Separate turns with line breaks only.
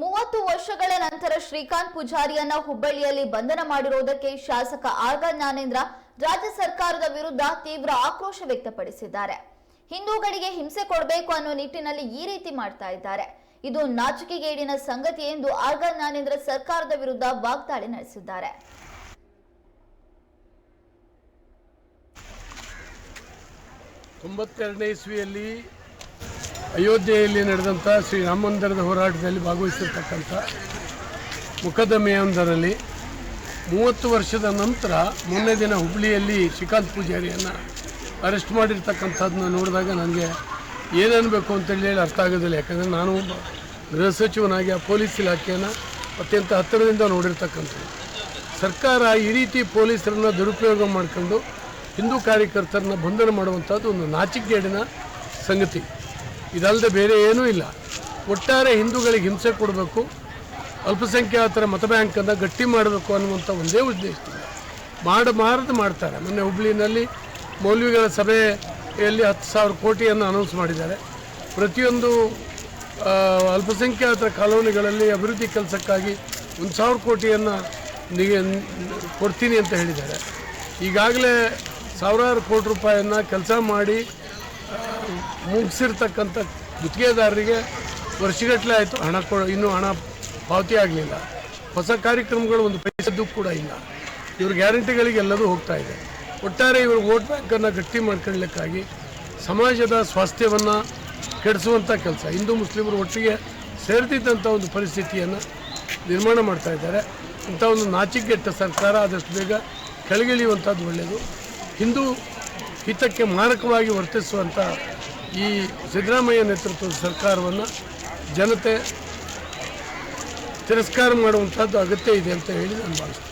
ಮೂವತ್ತು ವರ್ಷಗಳ ನಂತರ ಶ್ರೀಕಾಂತ್ ಪೂಜಾರಿಯನ್ನ ಹುಬ್ಬಳ್ಳಿಯಲ್ಲಿ ಬಂಧನ ಮಾಡಿರುವುದಕ್ಕೆ ಶಾಸಕ ಆರ್ಗ ಜ್ಞಾನೇಂದ್ರ ರಾಜ್ಯ ಸರ್ಕಾರದ ವಿರುದ್ಧ ತೀವ್ರ ಆಕ್ರೋಶ ವ್ಯಕ್ತಪಡಿಸಿದ್ದಾರೆ. ಹಿಂದೂಗಳಿಗೆ ಹಿಂಸೆ ಕೊಡಬೇಕು ಅನ್ನೋ ನಿಟ್ಟಿನಲ್ಲಿ ಈ ರೀತಿ ಮಾಡ್ತಾ ಇದ್ದಾರೆ. ಇದು ನಾಚಿಕೆಗೇಡಿನ ಸಂಗತಿ ಎಂದು ಆರ್ಗ ಜ್ಞಾನೇಂದ್ರ ಸರ್ಕಾರದ ವಿರುದ್ಧ ವಾಗ್ದಾಳಿ ನಡೆಸಿದ್ದಾರೆ.
ತೊಂಬತ್ತೆರಡನೇ ಇಸ್ವಿಯಲ್ಲಿ ಅಯೋಧ್ಯೆಯಲ್ಲಿ ನಡೆದಂಥ ಶ್ರೀರಾಮ ಮಂದಿರದ ಹೋರಾಟದಲ್ಲಿ ಭಾಗವಹಿಸಿರ್ತಕ್ಕಂಥ ಮುಖದಮೆಯೊಂದರಲ್ಲಿ ಮೂವತ್ತು ವರ್ಷದ ನಂತರ ಮೊನ್ನೆ ದಿನ ಹುಬ್ಬಳ್ಳಿಯಲ್ಲಿ ಶ್ರೀಕಾಂತ್ ಪೂಜಾರಿಯನ್ನು ಅರೆಸ್ಟ್ ಮಾಡಿರ್ತಕ್ಕಂಥದ್ದನ್ನ ನೋಡಿದಾಗ ನನಗೆ ಏನನ್ನಬೇಕು ಅಂತೇಳಿ ಹೇಳಿ ಅರ್ಥ ಆಗೋದಿಲ್ಲ. ಯಾಕಂದರೆ ನಾನು ಗೃಹ ಸಚಿವನಾಗಿ ಆ ಪೊಲೀಸ್ ಇಲಾಖೆಯನ್ನು ಅತ್ಯಂತ ಹತ್ತಿರದಿಂದ ನೋಡಿರ್ತಕ್ಕಂಥದ್ದು. ಸರ್ಕಾರ ಈ ರೀತಿ ಪೊಲೀಸರನ್ನ ದುರುಪಯೋಗ ಮಾಡಿಕೊಂಡು ಹಿಂದೂ ಕಾರ್ಯಕರ್ತರನ್ನ ಬಂಧನ ಮಾಡುವಂಥದ್ದು ಒಂದು ನಾಚಿಕೆಗೇಡಿನ ಸಂಗತಿ. ಇದಲ್ಲದೆ ಬೇರೆ ಏನೂ ಇಲ್ಲ. ಒಟ್ಟಾರೆ ಹಿಂದೂಗಳಿಗೆ ಹಿಂಸೆ ಕೊಡಬೇಕು, ಅಲ್ಪಸಂಖ್ಯಾತರ ಮತ ಬ್ಯಾಂಕನ್ನು ಗಟ್ಟಿ ಮಾಡಬೇಕು ಅನ್ನುವಂಥ ಒಂದೇ ಉದ್ದೇಶದಿಂದ ಮಾಡಬಾರದು ಮಾಡ್ತಾರೆ. ಮೊನ್ನೆ ಹುಬ್ಳಿನಲ್ಲಿ ಮೌಲ್ವಿಗಳ ಸಭೆಯಲ್ಲಿ ಹತ್ತು ಸಾವಿರ ಕೋಟಿಯನ್ನು ಅನೌನ್ಸ್ ಮಾಡಿದ್ದಾರೆ. ಪ್ರತಿಯೊಂದು ಅಲ್ಪಸಂಖ್ಯಾತರ ಕಾಲೋನಿಗಳಲ್ಲಿ ಅಭಿವೃದ್ಧಿ ಕೆಲಸಕ್ಕಾಗಿ ಒಂದು ಸಾವಿರ ಕೋಟಿಯನ್ನು ಕೊಡ್ತೀನಿ ಅಂತ ಹೇಳಿದ್ದಾರೆ. ಈಗಾಗಲೇ ಸಾವಿರಾರು ಕೋಟಿ ರೂಪಾಯಿಯನ್ನು ಕೆಲಸ ಮಾಡಿ ಮುಗಿಸಿರ್ತಕ್ಕಂಥ ಗುತ್ತಿಗೆದಾರರಿಗೆ ವರ್ಷಗಟ್ಟಲೆ ಆಯಿತು. ಹಣ ಕೊ ಇನ್ನೂ ಹಣ ಪಾವತಿ ಆಗಲಿಲ್ಲ. ಹೊಸ ಕಾರ್ಯಕ್ರಮಗಳು ಒಂದು ಪೈಸದ್ದು ಕೂಡ ಇಲ್ಲ. ಇವ್ರ ಗ್ಯಾರಂಟಿಗಳಿಗೆ ಎಲ್ಲದೂ ಹೋಗ್ತಾ ಇದೆ. ಒಟ್ಟಾರೆ ಇವರು ವೋಟ್ ಬ್ಯಾಂಕನ್ನು ಗಟ್ಟಿ ಮಾಡ್ಕೊಳ್ಳಿಕ್ಕಾಗಿ ಸಮಾಜದ ಸ್ವಾಸ್ಥ್ಯವನ್ನು ಕೆಡಿಸುವಂಥ ಕೆಲಸ. ಹಿಂದೂ ಮುಸ್ಲಿಮರು ಒಟ್ಟಿಗೆ ಸೇರ್ತಿದ್ದಂಥ ಒಂದು ಪರಿಸ್ಥಿತಿಯನ್ನು ನಿರ್ಮಾಣ ಮಾಡ್ತಾ ಇದ್ದಾರೆ. ಇಂಥ ಒಂದು ನಾಚಿಕೆಟ್ಟ ಸರ್ಕಾರ ಆದಷ್ಟು ಬೇಗ ಕೆಳಗಿಳಿಯುವಂಥದ್ದು ಒಳ್ಳೆಯದು. ಹಿಂದೂ ಹಿತಕ್ಕೆ ಮಾರಕವಾಗಿ ವರ್ತಿಸುವಂಥ ಈ ಸಿದ್ದರಾಮಯ್ಯ ನೇತೃತ್ವದ ಸರ್ಕಾರವನ್ನು ಜನತೆ ತಿರಸ್ಕಾರ ಮಾಡುವಂಥದ್ದು ಅಗತ್ಯ ಇದೆ ಅಂತ ಹೇಳಿ ನಾನು ಭಾವಿಸ್ತೀನಿ.